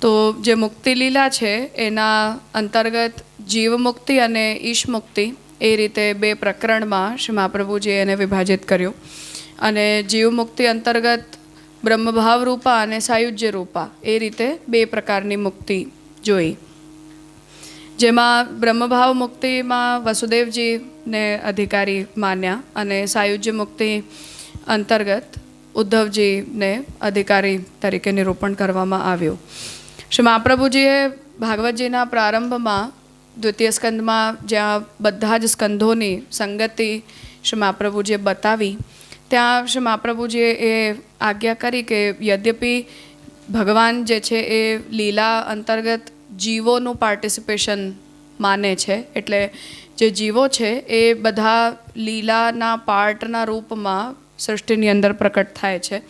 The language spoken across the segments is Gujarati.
તો જે મુક્તિ લીલા છે, એના અંતર્ગત જીવ મુક્તિ અને ઈશ મુક્તિ, એ રીતે બે પ્રકરણમાં શ્રી મહાપ્રભુજીએ એને વિભાજિત કર્યું. અને જીવ મુક્તિ અંતર્ગત બ્રહ્મભાવ રૂપા અને સાયુજ્ય રૂપા, એ રીતે બે પ્રકારની મુક્તિ જોઈ. જેમાં બ્રહ્મભાવ મુક્તિમાં વસુદેવજીને અધિકારી માન્યા અને સાયુજ્ય મુક્તિ અંતર્ગત ઉદ્ધવજીને અધિકારી તરીકે નિરૂપણ કરવામાં આવ્યું. શ્રી મહાપ્રભુજીએ ભાગવતજીના પ્રારંભમાં દ્વિતીય સ્કંદમાં જ્યાં બધા જ સ્કંધોની સંગતિ શ્રી મહાપ્રભુજીએ બતાવી, ત્યાં શ્રી મહાપ્રભુજીએ એ આજ્ઞા કરી કે યદ્યપિ ભગવાન જે છે એ લીલા અંતર્ગત જીવોનું પાર્ટિસિપેશન માને છે, એટલે જે જીવો છે એ બધા લીલાના પાર્ટના રૂપમાં સૃષ્ટિની અંદર પ્રકટ થાય છે.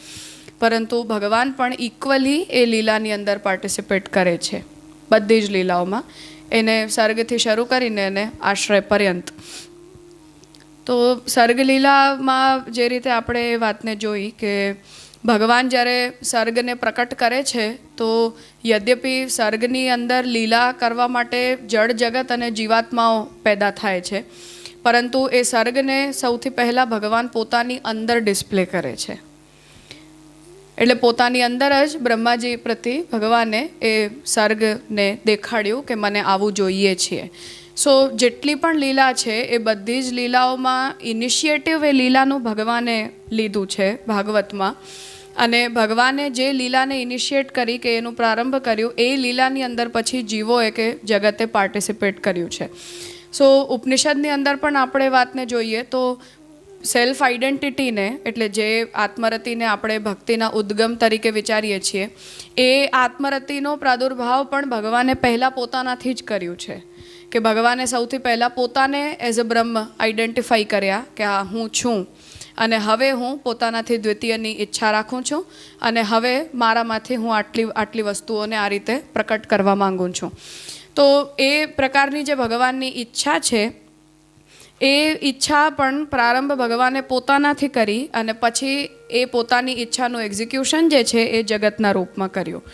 પરંતુ ભગવાન પણ ઇક્વલી એ લીલાની અંદર પાર્ટિસિપેટ કરે છે. બધી જ લીલાઓમાં. એને સર્ગથી શરૂ કરીને એને આશ્રય પર્યંત. તો સર્ગલીલામાં જે રીતે આપણે એ વાતને જોઈ કે ભગવાન જ્યારે સર્ગને પ્રકટ કરે છે, તો યદ્યપિ સર્ગની અંદર લીલા કરવા માટે જળ જગત અને જીવાત્માઓ પેદા થાય છે. પરંતુ એ સર્ગને સૌથી પહેલાં ભગવાન પોતાની અંદર ડિસ્પ્લે કરે છે. એટલે પોતાની અંદર જ બ્રહ્માજી પ્રત્યે ભગવાને એ સર્ગને દેખાડ્યું કે મને આવું જોઈએ છીએ સો જેટલી પણ લીલા છે, એ બધી જ લીલાઓમાં ઇનિશિયેટિવ એ લીલાનું ભગવાને લીધું છે ભાગવતમાં. અને ભગવાને જે લીલાને ઇનિશિયેટ કરી કે એનું પ્રારંભ કર્યું, એ લીલાની અંદર પછી જીવોએ કે જગતે પાર્ટિસિપેટ કર્યું છે. સો ઉપનિષદની અંદર પણ આપણે વાતને જોઈએ તો સેલ્ફ આઈડેન્ટિટીને એટલે જે આત્મરતિને આપણે ભક્તિના ઉદ્ગમ તરીકે વિચારીએ છીએ, એ આત્મરતિનો પ્રાદુર્ભાવ પણ ભગવાને પહેલાં પોતાનાથી જ કર્યું છે. કે ભગવાને સૌથી પહેલાં પોતાને એઝ અ બ્રહ્મ આઈડેન્ટિફાઈ કર્યા કે હા હું છું અને હવે હું પોતાનાથી દ્વિતીયની ઈચ્છા રાખું છું અને હવે મારામાંથી હું આટલી આટલી વસ્તુઓને આ રીતે પ્રકટ કરવા માગું છું. તો એ પ્રકારની જે ભગવાનની ઈચ્છા છે, એ ઈચ્છા પણ પ્રારંભ ભગવાને પોતાનાથી કરી અને પછી એ પોતાની ઈચ્છાનું એક્ઝિક્યુશન જે છે એ જગતના રૂપમાં કર્યું.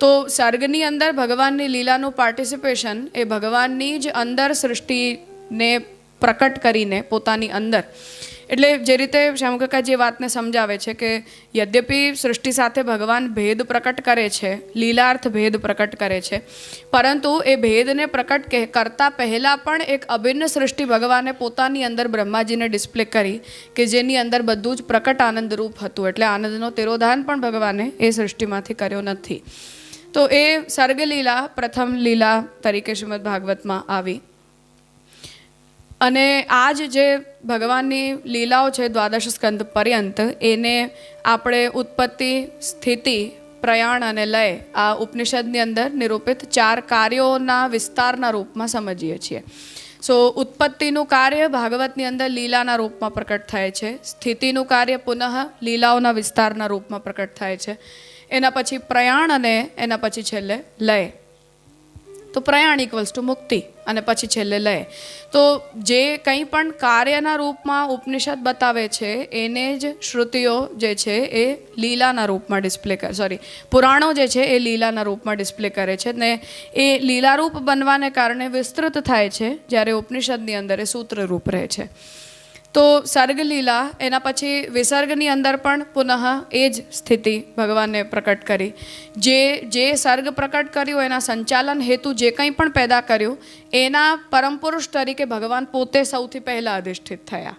તો સર્ગની અંદર ભગવાનની લીલાનું પાર્ટિસિપેશન એ ભગવાનની જ અંદર સૃષ્ટિને પ્રકટ કરીને પોતાની અંદર એટલે જે રીતે શ્યામકાકા જે વાતને સમજાવે છે કે યદ્યપિ સૃષ્ટિ સાથે ભગવાન ભેદ પ્રકટ કરે છે, લીલાર્થ ભેદ પ્રકટ કરે છે, પરંતુ એ ભેદને પ્રકટ કરતાં પહેલાં પણ એક અભિન્ન સૃષ્ટિ ભગવાને પોતાની અંદર બ્રહ્માજીને ડિસ્પ્લે કરી કે જેની અંદર બધું જ પ્રકટ આનંદરૂપ હતું. એટલે આનંદનો તેરોધાન પણ ભગવાને એ સૃષ્ટિમાંથી કર્યો નથી. તો એ સર્ગલીલા પ્રથમ લીલા તરીકે શ્રીમદ ભાગવતમાં આવી. અને આ જ જે ભગવાનની લીલાઓ છે દ્વાદશ સ્કંદ પર્યંત, એને આપણે ઉત્પત્તિ, સ્થિતિ, પ્રયાણ અને લય આ ઉપનિષદની અંદર નિરૂપિત ચાર કાર્યોના વિસ્તારના રૂપમાં સમજીએ છીએ. સો ઉત્પત્તિનું કાર્ય ભાગવતની અંદર લીલાના રૂપમાં પ્રકટ થાય છે, સ્થિતિનું કાર્ય પુનઃ લીલાઓના વિસ્તારના રૂપમાં પ્રકટ થાય છે. એના પછી પ્રયાણ અને એના પછી છેલ્લે લય. તો પ્રયાણ ઇક્વલ્સ ટુ મુક્તિ અને પછી છેલ્લે લય. તો જે કંઈ પણ કાર્યના રૂપમાં ઉપનિષદ બતાવે છે, એને જ શ્રુતિઓ જે છે એ લીલાના રૂપમાં ડિસ્પ્લે કરે. સોરી પુરાણો જે છે એ લીલાના રૂપમાં ડિસ્પ્લે કરે છે ને એ લીલારૂપ બનવાને કારણે વિસ્તૃત થાય છે જ્યારે ઉપનિષદની અંદર એ સૂત્રરૂપ રહે છે. તો સર્ગલીલા, એના પછી વિસર્ગની અંદર પણ પુનઃ એ જ સ્થિતિ ભગવાને પ્રકટ કરી. જે જે સર્ગ પ્રકટ કર્યું, એના સંચાલન હેતુ જે કંઈ પણ પેદા કર્યું, એના પરમપુરુષ તરીકે ભગવાન પોતે સૌથી પહેલાં અધિષ્ઠિત થયા.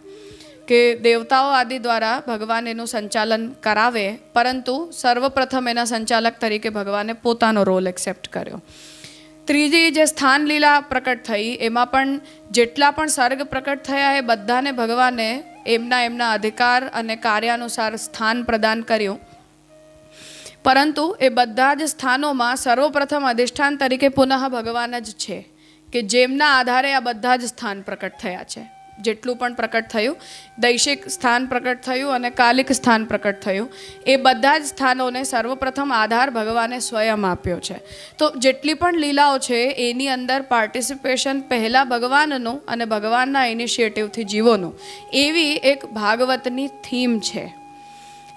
કે દેવતાઓ આદિ દ્વારા ભગવાન એનું સંચાલન કરાવે, પરંતુ સર્વપ્રથમ એના સંચાલક તરીકે ભગવાને પોતાનો રોલ એક્સેપ્ટ કર્યો. ત્રીજી જે સ્થાન લીલા પ્રકટ થઈ, એમાં પણ જેટલા પણ સર્ગ પ્રકટ થયા એ બધાને ભગવાને એમના એમના અધિકાર અને કાર્યાનુસાર સ્થાન પ્રદાન કર્યું. પરંતુ એ બધા જ સ્થાનોમાં સર્વપ્રથમ અધિષ્ઠાન તરીકે પુનઃ ભગવાન જ છે, કે જેમના આધારે આ બધા જ સ્થાન પ્રકટ થયા છે. જેટલું પણ પ્રકટ થયું, દૈશિક સ્થાન પ્રકટ થયું અને કાલિક સ્થાન પ્રકટ થયું. એ બધા જ સ્થાનોને સર્વપ્રથમ આધાર ભગવાને સ્વયં આપ્યો છે. તો જેટલી પણ લીલાઓ છે, એની અંદર પાર્ટિસિપેશન પહેલાં ભગવાનનું અને ભગવાનના ઇનિશિયેટિવથી જીવોનું. એવી એક ભાગવતની થીમ છે.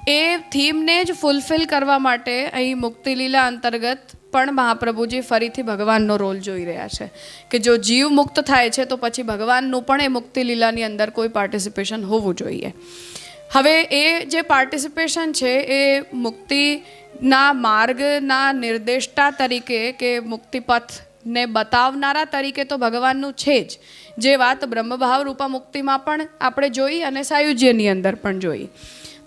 એ થીમને જ ફૂલફિલ કરવા માટે અહીં મુક્તિલીલા અંતર્ગત પણ મહાપ્રભુજી ફરીથી ભગવાનનો રોલ જોઈ રહ્યા છે કે જો જીવ મુક્ત થાય છે તો પછી ભગવાનનું પણ એ મુક્તિલીલાની અંદર કોઈ પાર્ટિસિપેશન હોવું જોઈએ. હવે એ જે પાર્ટિસિપેશન છે એ મુક્તિના માર્ગના નિર્દેષ્ટા તરીકે કે મુક્તિપથને બતાવનારા તરીકે તો ભગવાનનું છે જ. જે વાત બ્રહ્મભાવ રૂપા મુક્તિમાં પણ આપણે જોઈ અને સાયુજ્યની અંદર પણ જોઈ.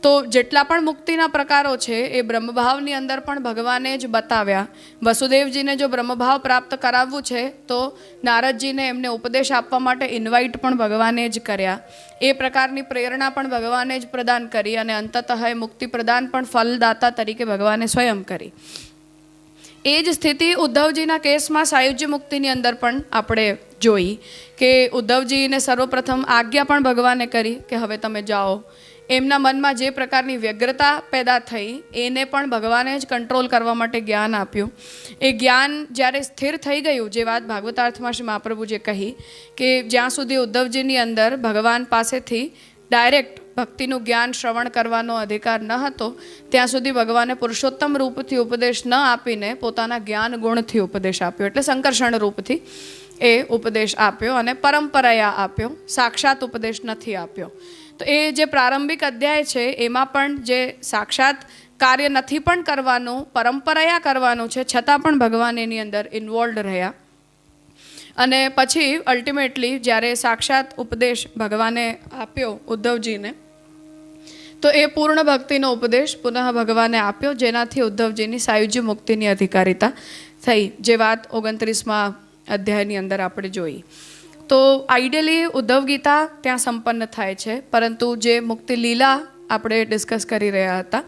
તો જેટલા પણ મુક્તિના પ્રકારો છે, એ બ્રહ્મભાવની અંદર પણ ભગવાને જ બતાવ્યા. વસુદેવજીને જો બ્રહ્મભાવ પ્રાપ્ત કરાવવું છે, તો નારદજીને એમને ઉપદેશ આપવા માટે ઇન્વાઇટ પણ ભગવાને જ કર્યા. એ પ્રકારની પ્રેરણા પણ ભગવાને જ પ્રદાન કરી અને અંતતઃ એ મુક્તિ પ્રદાન પણ ફલદાતા તરીકે ભગવાને સ્વયં કરી. એ જ સ્થિતિ ઉદ્ધવજીના કેસમાં સાયુજ્ય મુક્તિની અંદર પણ આપણે જોઈ કે ઉદ્ધવજીને સર્વપ્રથમ આજ્ઞા પણ ભગવાને કરી કે હવે તમે જાઓ. એમના મનમાં જે પ્રકારની વ્યગ્રતા પેદા થઈ, એને પણ ભગવાને જ કંટ્રોલ કરવા માટે જ્ઞાન આપ્યું. એ જ્ઞાન જ્યારે સ્થિર થઈ ગયું, જે વાત ભાગવતાર્થમાં શ્રી મહાપ્રભુજે કહી, કે જ્યાં સુધી ઉદ્ધવજીની અંદર ભગવાન પાસેથી ડાયરેક્ટ ભક્તિનું જ્ઞાન શ્રવણ કરવાનો અધિકાર ન હતો, ત્યાં સુધી ભગવાને પુરુષોત્તમ રૂપથી ઉપદેશ ન આપીને પોતાના જ્ઞાન ગુણથી ઉપદેશ આપ્યો. એટલે સંકર્ષણ રૂપથી એ ઉપદેશ આપ્યો અને પરંપરાયા આપ્યો, સાક્ષાત ઉપદેશ નથી આપ્યો. તો એ જે પ્રારંભિક અધ્યાય છે, એમાં પણ જે સાક્ષાત કાર્ય નથી પણ કરવાનું, પરંપરાયા કરવાનું છે, છતાં પણ ભગવાન એની અંદર ઇન્વોલ્વ રહ્યા. અને પછી અલ્ટિમેટલી જ્યારે સાક્ષાત ઉપદેશ ભગવાને આપ્યો ઉદ્ધવજીને, તો એ પૂર્ણ ભક્તિનો ઉપદેશ પુનઃ ભગવાને આપ્યો, જેનાથી ઉદ્ધવજીની સાયુજ્ય મુક્તિની અધિકારિતા થઈ. જે વાત ઓગણત્રીસમાં અધ્યાયની અંદર આપણે જોઈ. તો આઈડિયલી ઉદ્ધવ ગીતા ત્યાં સંપન્ન થાય છે. પરંતુ જે મુક્તિ લીલા આપણે ડિસ્કસ કરી રહ્યા હતા,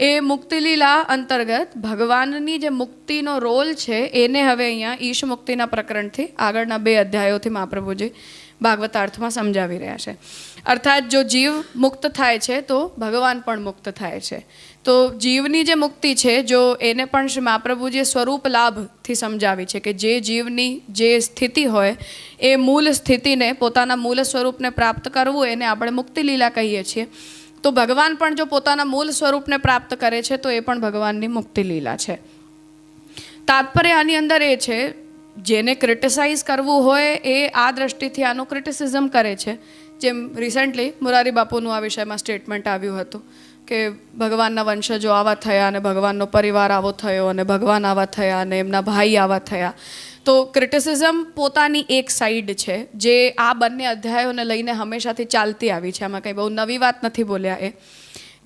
એ મુક્તિ લીલા અંતર્ગત ભગવાનની જે મુક્તિનો રોલ છે, એને હવે અહીંયા ઈશ મુક્તિના પ્રકરણથી આગળના બે અધ્યાયોથી મહાપ્રભુજી ભાગવતાર્થમાં સમજાવી રહ્યા છે. અર્થાત જો જીવ મુક્ત થાય છે, તો ભગવાન પણ મુક્ત થાય છે. તો જીવની જે મુક્તિ છે, જો એને પણ શ્રી મહાપ્રભુજીએ સ્વરૂપ લાભથી સમજાવી છે કે જે જીવની જે સ્થિતિ હોય, એ મૂળ સ્થિતિને, પોતાના મૂળ સ્વરૂપને પ્રાપ્ત કરવું, એને આપણે મુક્તિ લીલા કહીએ છીએ. તો ભગવાન પણ જો પોતાના મૂળ સ્વરૂપને પ્રાપ્ત કરે છે, તો એ પણ ભગવાનની મુક્તિ લીલા છે. તાત્પર્ય આની અંદર એ છે જેને ક્રિટિસાઇઝ કરવું હોય એ આ દ્રષ્ટિથી આનું ક્રિટિસિઝમ કરે છે. જેમ રિસન્ટલી મુરારી બાપુનું આ વિષયમાં સ્ટેટમેન્ટ આવ્યું હતું કે ભગવાનના વંશજો આવા થયા અને ભગવાનનો પરિવાર આવો થયો અને ભગવાન આવા થયા અને એમના ભાઈ આવા થયા. તો ક્રિટિસિઝમ પોતાની એક સાઈડ છે જે આ બંને અધ્યાયોને લઈને હંમેશાથી ચાલતી આવી છે. આમાં કંઈ બહુ નવી વાત નથી બોલ્યા એ.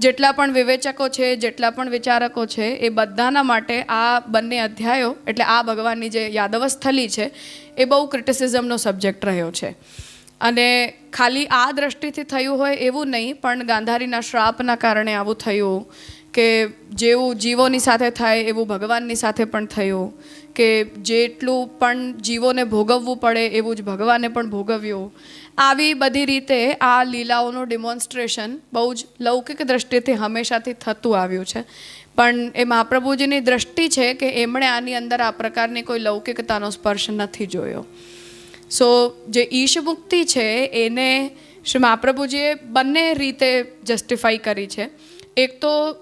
જેટલા પણ વિવેચકો છે, જેટલા પણ વિચારકો છે, એ બધાના માટે આ બંને અધ્યાયો, એટલે આ ભગવાનની જે યાદવ સ્થલી છે, એ બહુ ક્રિટિસિઝમનો સબ્જેક્ટ રહ્યો છે. અને ખાલી આ દ્રષ્ટિથી થયું હોય એવું નહીં, પણ ગાંધારીના શ્રાપના કારણે આવું થયું કે જેવું જીવોની સાથે થાય, એવું ભગવાનની સાથે પણ થયું. કે જેટલું પણ જીવોને ભોગવવું પડે એવું જ ભગવાને પણ ભોગવ્યું. આવી બધી રીતે આ લીલાઓનું ડિમોન્સ્ટ્રેશન બહુ જ લૌકિક દ્રષ્ટિથી હંમેશાથી થતું આવ્યું છે. પણ એ મહાપ્રભુજીની દ્રષ્ટિ છે કે એમણે આની અંદર આ પ્રકારની કોઈ લૌકિકતાનો સ્પર્શ નથી જોયો. સો જે ઈશ મુક્તિ છે, એને શ્રી મહાપ્રભુજીએ બંને રીતે જસ્ટિફાઈ કરી છે. એક તો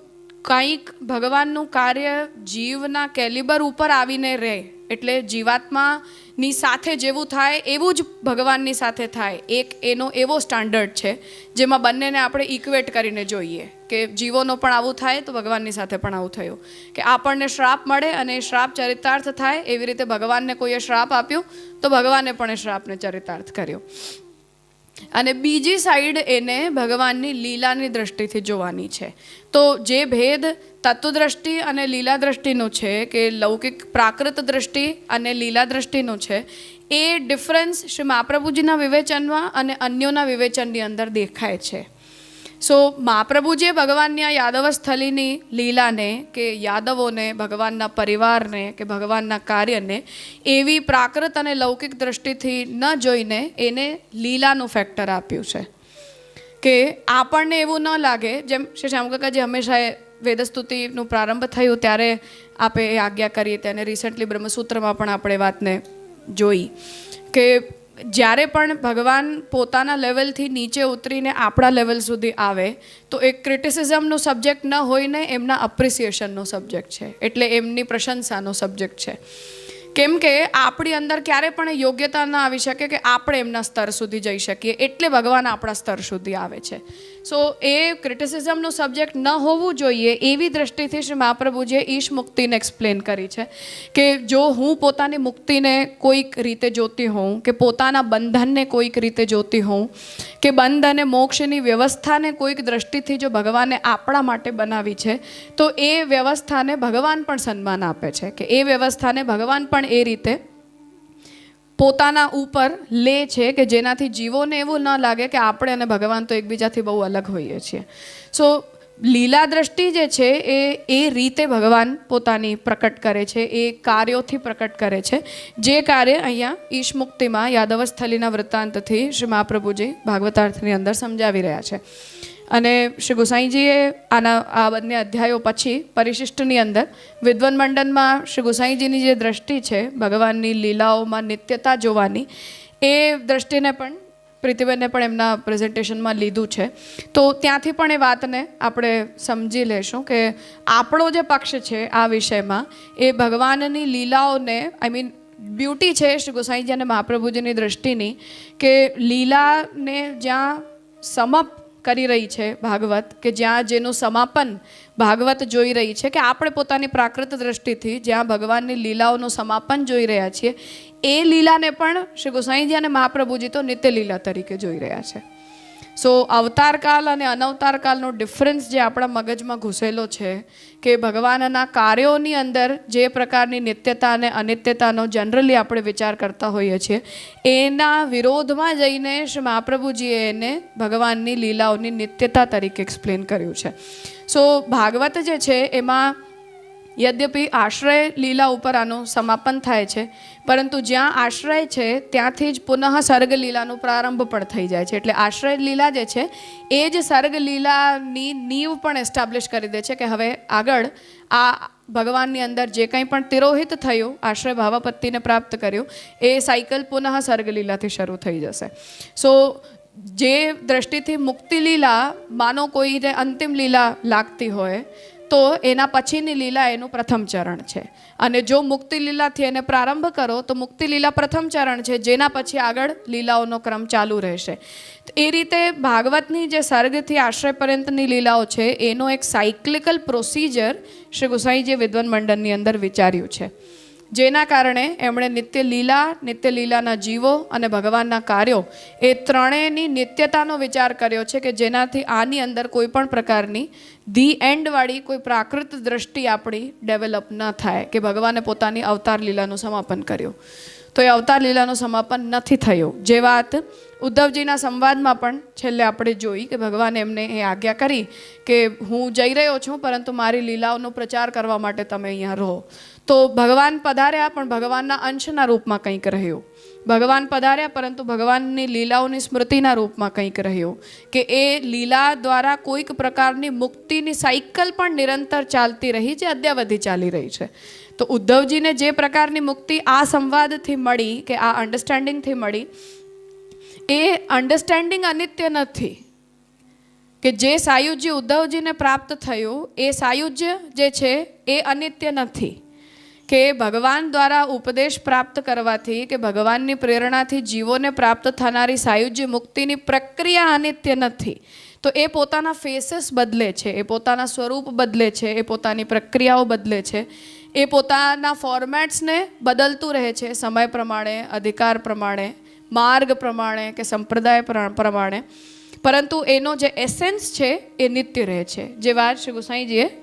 કંઈક ભગવાનનું કાર્ય જીવના કેલિબર ઉપર આવીને રહે, એટલે જીવાત્માની સાથે જેવું થાય એવું જ ભગવાનની સાથે થાય. એક એનો એવો સ્ટાન્ડર્ડ છે, જેમાં બંનેને આપણે ઇક્વેટ કરીને જોઈએ કે જીવોનો પણ આવું થાય તો ભગવાનની સાથે પણ આવું થયું. કે આપણને શ્રાપ મળે અને શ્રાપ ચરિતાર્થ થાય, એવી રીતે ભગવાનને કોઈએ શ્રાપ આપ્યો તો ભગવાને પણ એ શ્રાપને ચરિતાર્થ કર્યો. અને બીજી સાઈડ એને ભગવાનની લીલાની દ્રષ્ટિથી જોવાની છે. તો જે ભેદ તત્વદ્રષ્ટિ અને લીલા દ્રષ્ટિનો છે, કે લૌકિક પ્રાકૃત દ્રષ્ટિ અને લીલા દ્રષ્ટિનો છે, એ ડિફરન્સ શ્રી મહાપ્રભુજીના વિવેચનમાં અને અન્યોના વિવેચનની અંદર દેખાય છે. સો મહાપ્રભુજીએ ભગવાનની આ યાદવ સ્થલીની લીલાને કે યાદવોને ભગવાનના પરિવારને કે ભગવાનના કાર્યને એવી પ્રાકૃત અને લૌકિક દ્રષ્ટિથી ન જોઈને એને લીલાનું ફેક્ટર આપ્યું છે કે આપણને એવું ન લાગે જેમ શ્રી શ્યામકાકાજી હંમેશા એ વેદસ્તુતિનું પ્રારંભ થયું ત્યારે આપે એ આજ્ઞા કરી હતી અને રિસન્ટલી બ્રહ્મસૂત્રમાં પણ આપણે વાતને જોઈ કે જ્યારે પણ ભગવાન પોતાના લેવલથી નીચે ઉતરીને આપણા લેવલ સુધી આવે, તો એ ક્રિટિસિઝમનો સબ્જેક્ટ ન હોઈને એમના અપ્રિસિએશનનો સબ્જેક્ટ છે. એટલે એમની પ્રશંસાનો સબ્જેક્ટ છે. કેમ કે આપણી અંદર ક્યારે પણ યોગ્યતા ન આવી શકે કે આપણે એમના સ્તર સુધી જઈ શકીએ. એટલે ભગવાન આપણા સ્તર સુધી આવે છે. સો એ ક્રિટિસિઝમનો સબ્જેક્ટ ન હોવું જોઈએ એવી દ્રષ્ટિથી શ્રી મહાપ્રભુજીએ ઈશ મુક્તિને એક્સપ્લેન કરી છે કે જો હું પોતાની મુક્તિને કોઈક રીતે જોતી હોઉં, કે પોતાના બંધનને કોઈક રીતે જોતી હોઉં, કે બંધ અને મોક્ષની વ્યવસ્થાને કોઈક દ્રષ્ટિથી જો ભગવાને આપણા માટે બનાવી છે, તો એ વ્યવસ્થાને ભગવાન પણ સન્માન આપે છે, કે એ વ્યવસ્થાને ભગવાન પણ એ રીતે પોતાના ઉપર લે છે કે જેનાથી જીવોને એવું ન લાગે કે આપણે અને ભગવાન તો એકબીજાથી બહુ અલગ હોઈએ છીએ. સો લીલા દ્રષ્ટિ જે છે એ એ રીતે ભગવાન પોતાની પ્રકટ કરે છે, એ કાર્યોથી પ્રકટ કરે છે. જે કાર્ય અહીંયા ઈશમુક્તિમાં યાદવસ્થલીના વૃત્તાંતથી શ્રી મહાપ્રભુજી ભાગવતાર્થની અંદર સમજાવી રહ્યા છે. અને શ્રી ગોસાઈજીએ આના, આ બંને અધ્યાયો પછી પરિશિષ્ટની અંદર વિદ્વન મંડનમાં શ્રી ગોસાઈજીની જે દ્રષ્ટિ છે, ભગવાનની લીલાઓમાં નિત્યતા જોવાની, એ દ્રષ્ટિને પણ પ્રીતિબેનને પણ એમના પ્રેઝન્ટેશનમાં લીધું છે. તો ત્યાંથી પણ એ વાતને આપણે સમજી લેશું કે આપણો જે પક્ષ છે આ વિષયમાં, એ ભગવાનની લીલાઓને આઈ મીન બ્યુટી છે શ્રી ગોસાઈજી અને મહાપ્રભુજીની દ્રષ્ટિની, કે લીલાને જ્યાં સમપ કરી રહી છે ભાગવત, કે જ્યાં જેનું સમાપન ભાગવત જોઈ રહી છે, કે આપણે પોતાની પ્રાકૃત દ્રષ્ટિથી જ્યાં ભગવાનની લીલાઓનું સમાપન જોઈ રહ્યા છીએ, એ લીલાને પણ શ્રી ગોસાઈજી અને મહાપ્રભુજી તો નિત્ય લીલા તરીકે જોઈ રહ્યા છે. સો અવતારકાલ અને અનવતારકાલનો ડિફરન્સ જે આપણા મગજમાં ઘૂસેલો છે કે ભગવાનના કાર્યોની અંદર જે પ્રકારની નિત્યતા અને અનિત્યતાનો જનરલી આપણે વિચાર કરતા હોઈએ છીએ, એના વિરોધમાં જઈને શ્રી મહાપ્રભુજીએ એને ભગવાનની લીલાઓની નિત્યતા તરીકે એક્સપ્લેન કર્યું છે. સો ભાગવત જે છે, એમાં યદ્યપિ આશ્રય લીલા ઉપર આનું સમાપન થાય છે પરંતુ જ્યાં આશ્રય છે ત્યાંથી જ પુનઃ સર્ગ લીલાનો પ્રારંભ પણ થઈ જાય છે એટલે આશ્રય લીલા જે છે એ જ સર્ગ લીલાની નીવ પણ એસ્ટાબ્લિશ કરી દે છે કે હવે આગળ આ ભગવાનની અંદર જે કંઈ પણ તિરોહિત થયું આશ્રય ભાવાપત્તિને પ્રાપ્ત કર્યું એ સાયકલ પુનઃ સર્ગ લીલાથી શરૂ થઈ જશે સો જે દ્રષ્ટિથી મુક્તિ લીલા માનો કોઈને અંતિમ લીલા લાગતી હોય તો એના પછીની લીલા એનું પ્રથમ ચરણ છે. અને જો મુક્તિ લીલાથી એને પ્રારંભ કરો, તો મુક્તિ લીલા પ્રથમ ચરણ છે, જેના પછી આગળ લીલાઓનો ક્રમ ચાલુ રહેશે. એ રીતે ભાગવતની જે સર્ગથી આશ્રય પર્યંતની લીલાઓ છે, એનો એક સાયક્લિકલ પ્રોસિજર શ્રી ગુસાઈજી વિદ્વન મંડળની અંદર વિચાર્યું છે. જેના કારણે એમણે નિત્ય લીલા, નિત્ય લીલાના જીવો અને ભગવાનના કાર્યો એ ત્રણેયની નિત્યતાનો વિચાર કર્યો છે કે જેનાથી આની અંદર કોઈ પણ પ્રકારની ધી એન્ડવાળી કોઈ પ્રાકૃત દ્રષ્ટિ આપણી ડેવલપ ન થાય કે ભગવાને પોતાની અવતાર લીલાનું સમાપન કર્યું. તો એ અવતાર લીલાનું સમાપન નથી થયું. જે વાત ઉદ્ધવજીના સંવાદમાં પણ છેલ્લે આપણે જોઈ કે ભગવાને એમને એ આજ્ઞા કરી કે હું જઈ રહ્યો છું, પરંતુ મારી લીલાઓનો પ્રચાર કરવા માટે તમે અહીંયા રહો. તો ભગવાન પધાર્યા, પણ ભગવાનના અંશના રૂપમાં કંઈક રહ્યું. ભગવાન પધાર્યા, પરંતુ ભગવાનની લીલાઓની સ્મૃતિના રૂપમાં કંઈક રહ્યું. કે એ લીલા દ્વારા કોઈક પ્રકારની મુક્તિની સાયકલ પણ નિરંતર ચાલતી રહી, જે અદ્યાવધિ ચાલી રહી છે. તો ઉદ્ધવજીને જે પ્રકારની મુક્તિ આ સંવાદથી મળી, કે આ અન્ડરસ્ટેન્ડિંગથી મળી, એ અન્ડરસ્ટેન્ડિંગ અનિત્ય નથી. કે જે સાયુજ્ય ઉદ્ધવજીને પ્રાપ્ત થયું, એ સાયુજ્ય જે છે, એ અનિત્ય નથી. કે ભગવાન દ્વારા ઉપદેશ પ્રાપ્ત કરવાથી કે ભગવાનની પ્રેરણાથી જીવોને પ્રાપ્ત થનારી સાયુજ્ય મુક્તિની પ્રક્રિયા અનિત્ય નથી. તો એ પોતાના ફેસીસ બદલે છે, એ પોતાના સ્વરૂપ બદલે છે, એ પોતાની પ્રક્રિયાઓ બદલે છે. એ પોતાના ફોર્મેટ્સને બદલતું રહે છે, સમય પ્રમાણે, અધિકાર પ્રમાણે, માર્ગ પ્રમાણે કે સંપ્રદાય પ્ર- પ્રમાણે. પરંતુ એનો જે એસેન્સ છે એ નિત્ય રહે છે. જે વાત શ્રી ગુસાઈજીએ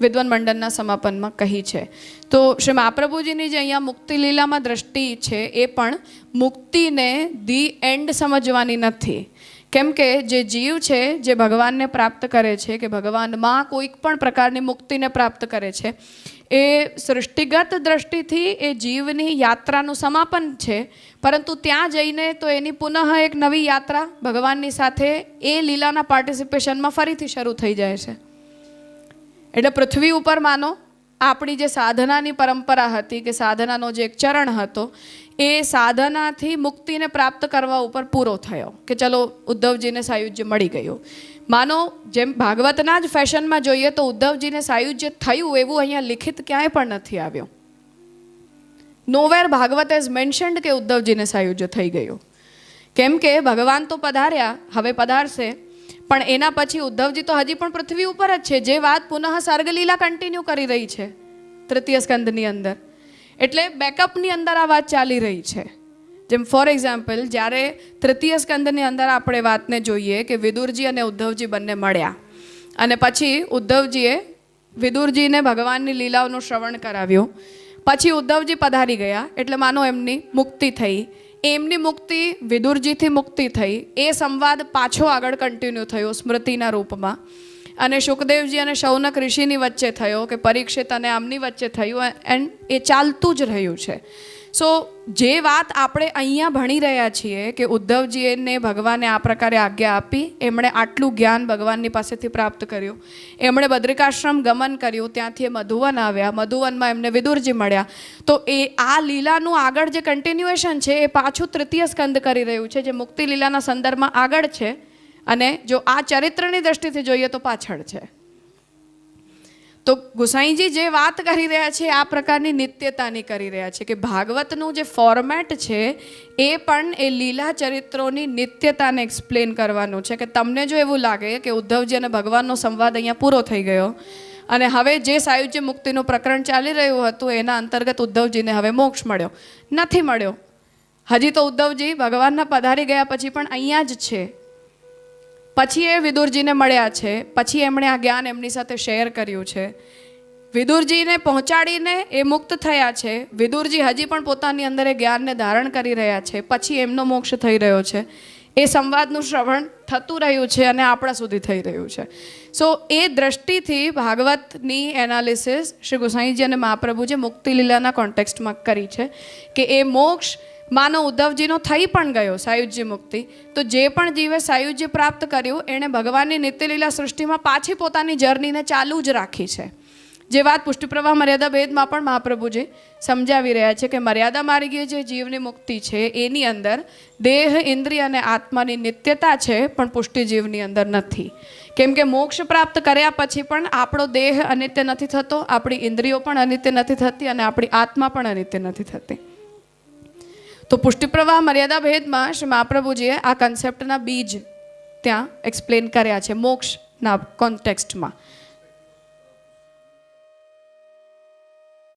વિદ્વાન મંડળના સમાપનમાં કહી છે. તો શ્રી મહાપ્રભુજીની જે અહીંયા મુક્તિ લીલામાં દ્રષ્ટિ છે, એ પણ મુક્તિને ધી એન્ડ સમજવાની નથી. કેમ કે જે જીવ છે, જે ભગવાનને પ્રાપ્ત કરે છે, કે ભગવાનમાં કોઈક પણ પ્રકારની મુક્તિને પ્રાપ્ત કરે છે, એ સૃષ્ટિગત દ્રષ્ટિથી એ જીવની યાત્રાનું સમાપન છે. પરંતુ ત્યાં જઈને તો એની પુનઃ એક નવી યાત્રા ભગવાનની સાથે એ લીલાના પાર્ટિસિપેશનમાં ફરીથી શરૂ થઈ જાય છે. એટલે પૃથ્વી ઉપર માનો, આપણી જે સાધનાની પરંપરા હતી કે સાધનાનો જે એક ચરણ હતો, એ સાધનાથી મુક્તિને પ્રાપ્ત કરવા ઉપર પૂરો થયો. કે ચલો, ઉદ્ધવજીને સાયુજ્ય મળી ગયું. માનો, જેમ ભાગવતના જ ફેશનમાં જોઈએ તો ઉદ્ધવજીને સાયુજ્ય થયું એવું અહીંયા લિખિત ક્યાંય પણ નથી આવ્યું. નોવેર ભાગવત એઝ મેન્શન્ડ કે ઉદ્ધવજીને સાયુજ્ય થઈ ગયું. કેમ કે ભગવાન તો પધાર્યા, હવે પધારશે. પણ એના પછી ઉદ્ધવજી તો હજી પણ પૃથ્વી ઉપર જ છે. જે વાત પુનઃ સર્ગલીલા કન્ટિન્યુ કરી રહી છે તૃતીય સ્કંદની અંદર. એટલે બેકઅપની અંદર આ વાત ચાલી રહી છે. જેમ ફોર એક્ઝામ્પલ જ્યારે તૃતીય સ્કંદની અંદર આપણે વાતને જોઈએ કે વિદુરજી અને ઉદ્ધવજી બંને મળ્યા. અને પછી ઉદ્ધવજીએ વિદુરજીને ભગવાનની લીલાઓનું શ્રવણ કરાવ્યું. પછી ઉદ્ધવજી પધારી ગયા. એટલે માનો એમની મુક્તિ થઈ. એમની મુક્તિ વિદુરજીથી મુક્તિ થઈ. એ સંવાદ પાછો આગળ કન્ટિન્યુ થયો સ્મૃતિના રૂપમાં. અને શુકદેવજી અને શૌનક ઋષિની વચ્ચે થયો કે પરીક્ષિત અને આમની વચ્ચે થયું. એન્ડ એ ચાલતું જ રહ્યું છે. સો જે વાત આપણે અહીંયા ભણી રહ્યા છીએ કે ઉદ્ધવજીને ભગવાને આ પ્રકારે આજ્ઞા આપી, એમણે આટલું જ્ઞાન ભગવાનની પાસેથી પ્રાપ્ત કર્યું. એમણે બદ્રિકાશ્રમ ગમન કર્યું, ત્યાંથી એ મધુવન આવ્યા. મધુવનમાં એમને વિદુરજી મળ્યા. તો એ આ લીલાનું આગળ જે કન્ટિન્યુએશન છે, એ પાછું તૃતીય સ્કંદ કરી રહ્યું છે, જે મુક્તિ લીલાના સંદર્ભમાં આગળ છે. અને જો આ ચરિત્રની દ્રષ્ટિથી જોઈએ તો પાછળ છે. તો ગુસાઈજી જે વાત કરી રહ્યા છે, આ પ્રકારની નિત્યતાની કરી રહ્યા છે કે ભાગવતનું જે ફોર્મેટ છે, એ પણ એ લીલા ચરિત્રોની નિત્યતાને એક્સપ્લેન કરવાનું છે કે તમને જો એવું લાગે કે ઉદ્ધવજી અને ભગવાનનો સંવાદ અહીંયા પૂરો થઈ ગયો અને હવે જે સાયુજ્ય મુક્તિનું પ્રકરણ ચાલી રહ્યું હતું, એના અંતર્ગત ઉદ્ધવજીને હવે મોક્ષ મળ્યો. નથી મળ્યો. હજી તો ઉદ્ધવજી ભગવાનના પધારી ગયા પછી પણ અહીંયા જ છે. પછી એ વિદુરજીને મળ્યા છે. પછી એમણે આ જ્ઞાન એમની સાથે શેર કર્યું છે. વિદુરજીને પહોંચાડીને એ મુક્ત થયા છે. વિદુરજી હજી પણ પોતાની અંદર એ જ્ઞાનને ધારણ કરી રહ્યા છે. પછી એમનો મોક્ષ થઈ રહ્યો છે. એ સંવાદનું શ્રવણ થતું રહ્યું છે અને આપણા સુધી થઈ રહ્યું છે. સો એ દ્રષ્ટિથી ભાગવતની એનાલિસિસ શ્રી ગોસાઈજી અને મહાપ્રભુજે મુક્તિ લીલાના કોન્ટેક્સ્ટમાં કરી છે કે એ મોક્ષ માનો ઉદ્ધવજીનો થઈ પણ ગયો સાયુજ્ય મુક્તિ. તો જે પણ જીવે સાયુજ્ય પ્રાપ્ત કર્યું, એણે ભગવાનની નિત્યલીલા સૃષ્ટિમાં પાછી પોતાની જર્નીને ચાલુ જ રાખી છે. જે વાત પુષ્ટિપ્રવાહ મર્યાદા ભેદમાં પણ મહાપ્રભુજી સમજાવી રહ્યા છે કે મર્યાદા માર્ગીય જે જીવની મુક્તિ છે, એની અંદર દેહ, ઇન્દ્રિય અને આત્માની નિત્યતા છે, પણ પુષ્ટિ જીવની અંદર નથી. કેમ કે મોક્ષ પ્રાપ્ત કર્યા પછી પણ આપણો દેહ અનિત્ય નથી થતો, આપણી ઇન્દ્રિયો પણ અનિત્ય નથી થતી અને આપણી આત્મા પણ અનિત્ય નથી થતી. તો પુષ્ટિપ્રવાહ મર્યાદા ભેદમાં શ્રી મહાપ્રભુજીએ આ કન્સેપ્ટના બીજ ત્યાં એક્સપ્લેન કર્યા છે મોક્ષના કોન્ટેક્સ્ટમાં